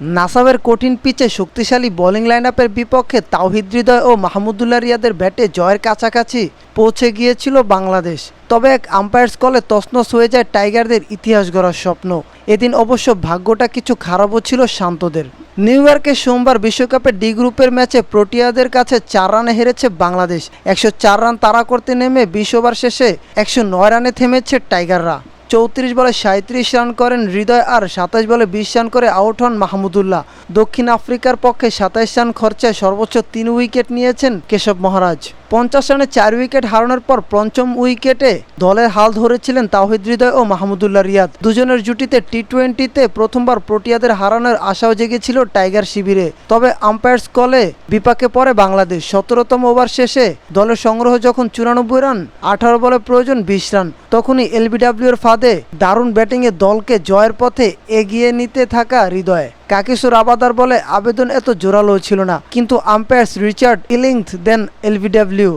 নাসাবের কঠিন পিচে শক্তিশালী বোলিং লাইনআপের বিপক্ষে তাওহিদ হৃদয় ও মাহমুদুল্লাহ রিয়াদের ব্যাটে জয়ের কাছাকাছি পৌঁছে গিয়েছিল বাংলাদেশ। তবে এক আম্পায়ার্স কলে তছনছ হয়ে যায় টাইগারদের ইতিহাস গড়ার স্বপ্ন। এদিন অবশ্য ভাগ্যটা কিছু খারাপও ছিল শান্তদের। নিউ ইয়র্কে সোমবার বিশ্বকাপের ডি গ্রুপের ম্যাচে প্রোটিয়াদের কাছে চার রানে হেরেছে বাংলাদেশ। একশো চার রান তাড়া করতে নেমে বিশ ওভার শেষে একশো নয় রানে থেমেছে টাইগাররা। চৌত্রিশ বলে সাঁত্রিশ রান করেন হৃদয় আর সাতাশ বলে বিশ রান করে আউট হন মাহমুদুল্লাহ। দক্ষিণ আফ্রিকার পক্ষে সাতাইশ রান খরচায় সর্বোচ্চ তিন উইকেট নিয়েছেন কেশব মহারাজ। পঞ্চাশ রানে চার উইকেট হারানোর পর পঞ্চম উইকেটে দলের হাল ধরেছিলেন তাওহিদ হৃদয় ও মাহমুদুল্লাহ রিয়াদ। দুজনের জুটিতে টি টোয়েন্টিতে প্রথমবার প্রোটিয়াদের হারানোর আশাও জেগেছিল টাইগার শিবিরে। তবে আম্পায়ার্স কলে বিপাকে পড়ে বাংলাদেশ। সতেরোতম ওভার শেষে দলের সংগ্রহ যখন চুরানব্বই রান, আঠারো বলে প্রয়োজন বিশ রান, তখনই এলবিডাব্লিউ এর ফাঁদে দারুণ ব্যাটিংয়ে দলকে জয়ের পথে এগিয়ে নিতে থাকা হৃদয়। কাকিসুর আবাদার বলে আবেদন এত জোরালো ছিল না, কিন্তু আম্পায়ার্স রিচার্ড ইলিংথ দেন এলবিডাব্লিউ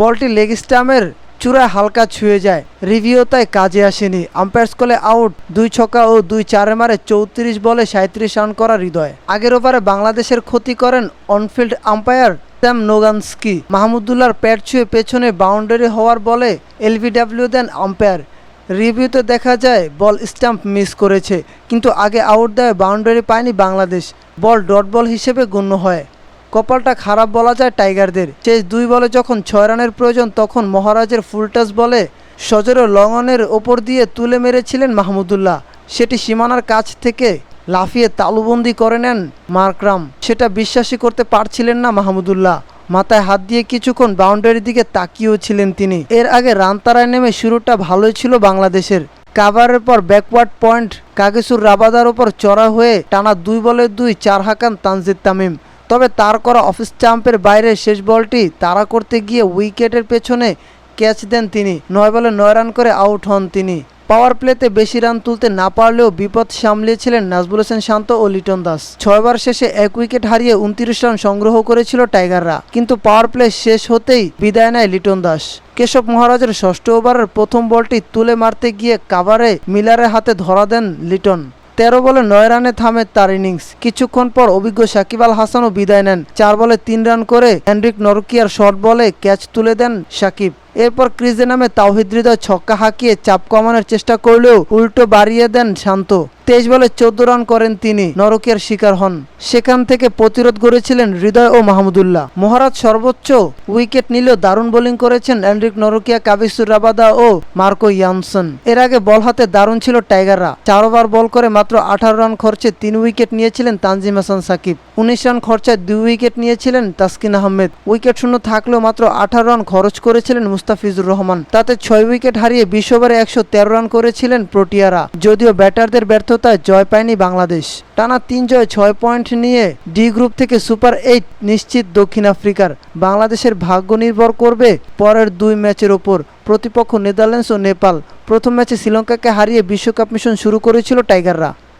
বলটি লেগ স্টামের চূড়ায় হালকা ছুঁয়ে যায়, রিভিউ তাই কাজে আসেনি। আম্পায়ার্স কলে আউট দুই ছক্কা ও দুই চারে মারে চৌত্রিশ বলে সাঁত্রিশ রান করা হৃদয়। আগের ওভারে বাংলাদেশের ক্ষতি করেন on field umpire Sam Nogajski. মাহমুদুল্লাহর pad ছুঁয়ে পেছনে বাউন্ডারি হওয়ার বলে এলবিডাব্লিউ দেন আম্পায়ার রিভিউতে দেখা যায়, বল স্টাম্প মিস করেছে, কিন্তু আগে আউট দেয় বাউন্ডারি পায়নি বাংলাদেশ। বল ডট বল হিসেবে গণ্য হয়। কপালটা খারাপ বলা যায় টাইগারদের। শেষ দুই বলে যখন ছয় রানের প্রয়োজন, তখন মহারাজের ফুলটাস বলে সজরে লঙ্গনের ওপর দিয়ে তুলে মেরেছিলেন মাহমুদুল্লাহ সেটি সীমানার কাছ থেকে লাফিয়ে তালুবন্দি করে নেন মার্করাম। সেটা বিশ্বাসই করতে পারছিলেন না মাহমুদুল্লাহ মাথায় হাত দিয়ে কিছুক্ষণ বাউন্ডারির দিকে তাকিয়েও ছিলেন তিনি। এর আগে রান তারায় নেমে শুরুটা ভালোই ছিল বাংলাদেশের। কাভারের পর ব্যাকওয়ার্ড পয়েন্ট, কাগেসুর রাবাদার ওপর চড়া হয়ে টানা দুই বলে দুই চার হাকান তানজিদ তামিম। তবে তার করা অফ স্টাম্পের বাইরে শেষ বলটি তাড়া করতে গিয়ে উইকেটের পেছনে ক্যাচ দেন তিনি। নয় বলে নয় রান করে আউট হন তিনি। পাওয়ার প্লেতে বেশি রান তুলতে না পারলেও বিপদ সামলিয়েছিলেন নাজবুল হোসেন শান্ত ও লিটন দাস। ছয়বার শেষে এক উইকেট হারিয়ে উনত্রিশ রান সংগ্রহ করেছিল টাইগাররা, কিন্তু পাওয়ার প্লে শেষ হতেই বিদায় নেয় লিটন দাস। কেশব মহারাজের ষষ্ঠ ওভারের প্রথম বলটি তুলে মারতে গিয়ে কাভারে মিলারের হাতে ধরা দেন লিটন। তেরো বলে নয় রানে থামে তার ইনিংস। কিছুক্ষণ পর অভিজ্ঞ সাকিব আল হাসানও বিদায় নেন। চার বলে তিন রান করে হেনরিক নরকিয়ার শর্ট বলে ক্যাচ তুলে দেন সাকিব। এরপর ক্রিজে নামে তাওহিদ হৃদয় ছক্কা হাঁকিয়ে চাপ কমানোর চেষ্টা করলেও উল্টো বাড়িয়ে দেন শান্ত। তেইশ বলে চোদ্দ রান করেন তিনি নরকিয়ার শিকার হন। সেখান থেকে প্রতিরোধ গড়েছিলেন হৃদয় ও মাহমুদুল্লাহ। মহারাজ সর্বোচ্চ উইকেট নিলেও দারুণ বোলিং করেছেন এন্ড্রিক নরকিয়া, কাবিসুর রাবাদা ও মার্কো ইয়ানসন। এর আগে বল হাতে দারুণ ছিল টাইগাররা। চার ওভার বল করে মাত্র আঠারো রান খরচে তিন উইকেট নিয়েছিলেন তানজিম হাসান সাকিব। উনিশ রান খরচায় দুই উইকেট নিয়েছিলেন তাসকিন আহমেদ। উইকেট শূন্য থাকলেও মাত্র আঠারো রান খরচ করেছিলেন মুস্তাফিজুর রহমান। তাতে ছয় উইকেট হারিয়ে বিশ ওভারে একশো তেরো রান করেছিলেন প্রোটিয়ারা। যদিও ব্যাটারদের ব্যর্থতায় জয় পায়নি বাংলাদেশ। টানা তিন জয় ছয় পয়েন্ট নিয়ে ডি গ্রুপ থেকে সুপার এইট নিশ্চিত দক্ষিণ আফ্রিকার। বাংলাদেশের ভাগ্য নির্ভর করবে পরের দুই ম্যাচের ওপর। প্রতিপক্ষ নেদারল্যান্ডস ও নেপাল প্রথম ম্যাচে শ্রীলঙ্কাকে হারিয়ে বিশ্বকাপ মিশন শুরু করেছিল টাইগাররা।